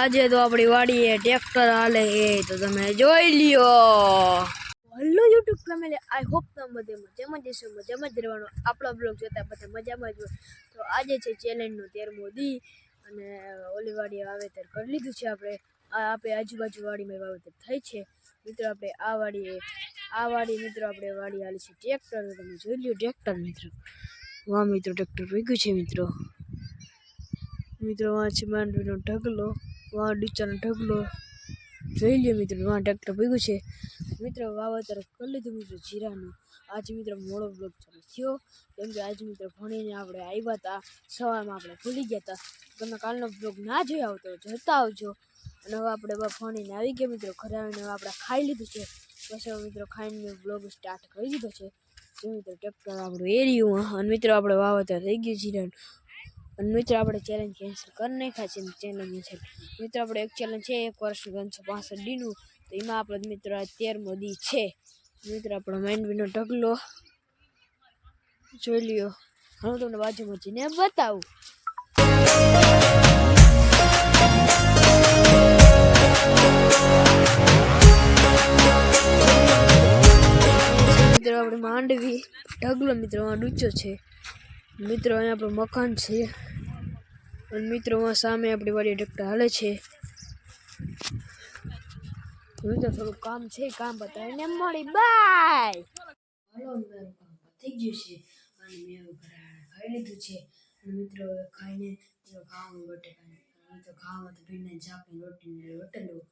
આજે તો આપણી વાડીએ ટ્રેક્ટર હાલે એ તો તમે જોઈ લ્યો. Hello YouTube family I hope તમે બધે મજામાં જ હશો મજામાં જ રહેવાનો. આપણો બ્લોગ જોતા બધા મજામાં જ તો આજે છે ચેલેન્જનો તેરમો દી અને ઓલી વાડીએ વાવેતર કરી લીધું છે આપણે. આપણે આજુબાજુ વાડીમાં વાવેતર થઈ છે. મિત્રો, આપણે આ વાડીએ, આ વાડી મિત્રો, આપણે વાડી હાલી છે ટ્રેક્ટર તમે જોઈ લ્યો ટ્રેક્ટર મિત્રો. વાહ મિત્રો ટ્રેક્ટર ભેગું છે મિત્રો. મિત્રો વાંચ માંડવીનો ઢગલો. વાં ડીચાનો ઢગલો જોઈ લે મિત્રો વાહ ટ્રેક્ટર ભેગું છે. મિત્રો વાવેતર કરી લીધું મિત્રો જીરાનું. આજે મિત્રો મોડો બ્લોગ ચાલુ થયો. કેમ કે આજે મિત્રો ભણીને આપણે આવ્યા હતા. સવારમાં આપણે ભૂલી ગયા હતા. તમે કાલનો બ્લોગ ના જોઈ આવતો જતા આવજો. અને હવે આપણે ભણીને આવી ગયા મિત્રો ઘરે આવીને આપણે ખાઈ લીધું છે. પછી હવે મિત્રો ખાઈને બ્લોગ સ્ટાર્ટ કરી દીધો છે. જો મિત્રો ટ્રેક્ટર આપણું એરિયું અને મિત્રો આપણે વાવેતર થઈ ગયું જીરાનું. અને મિત્રો, આપણે ચેલેન્જ કેન્સલ કરી નાખ્યા છે ચેલેન્જ કેન્સલ મિત્રો, આપણે એક ચેલેન્જ છે, એક વર્ષ ત્રણસો પાસઠ દીનું તો એમાં આપણે મિત્રો તેરમો દી છે. મિત્રો, આપણો માંડવીનો ઢગલો. જોઈ લ્યો. હું તમને બાજુમાં જઈને બતાવું. મિત્રો, આપણે માંડવી ઢગલો મિત્રો આ છે. મિત્રો, અહીંયા આપણું મકાન છે. અને મિત્રો, આ સામે આપણી વાડી ટ્રેક્ટર હાલે છે. મિત્રો થોડું કામ છે, કામ બતાવીને મળી બાય હાલો પતી ગયું છે. અને મેં ખાઈ લીધું છે. મિત્રો ખાઈને ખાવાનું બટેકાને મિત્રો ખાવામાં તો ભીડને ચાપની રોટીને રોટેલું.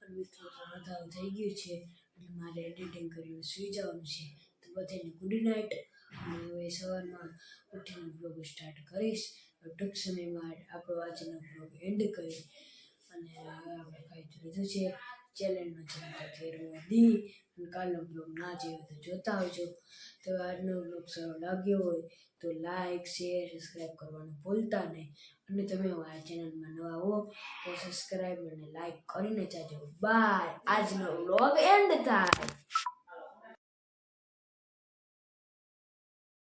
અને મિત્રો અડધા થઈ ગયું છે. એટલે મારે એડિટિંગ કરીને સૂઈ જવાનું છે. તો બધાને ગુડ નાઇટ અને હવે સવારમાં ઉઠીને બ્લોગ સ્ટાર્ટ કરીશ. ટૂંક સમયમાં આપણો આજનો બ્લોગ એન્ડ કરી અને હવે આપણે ખાઈ લીધું છે. ચેલેન્જમાં છે ફેરવો દી. અને કાલનો બ્લોગ ના જેવો તો જોતા આવજો. તો આજનો બ્લોગ સારો લાગ્યો હોય તો લાઈક શેર સબસ્ક્રાઈબ કરવાનું ભૂલતા નહીં. અને તમે આ ચેનલમાં નવા હો તો સબસ્ક્રાઈબ અને લાઈક કરીને જાજો. બાય આજનો બ્લોગ એન્ડ થાય.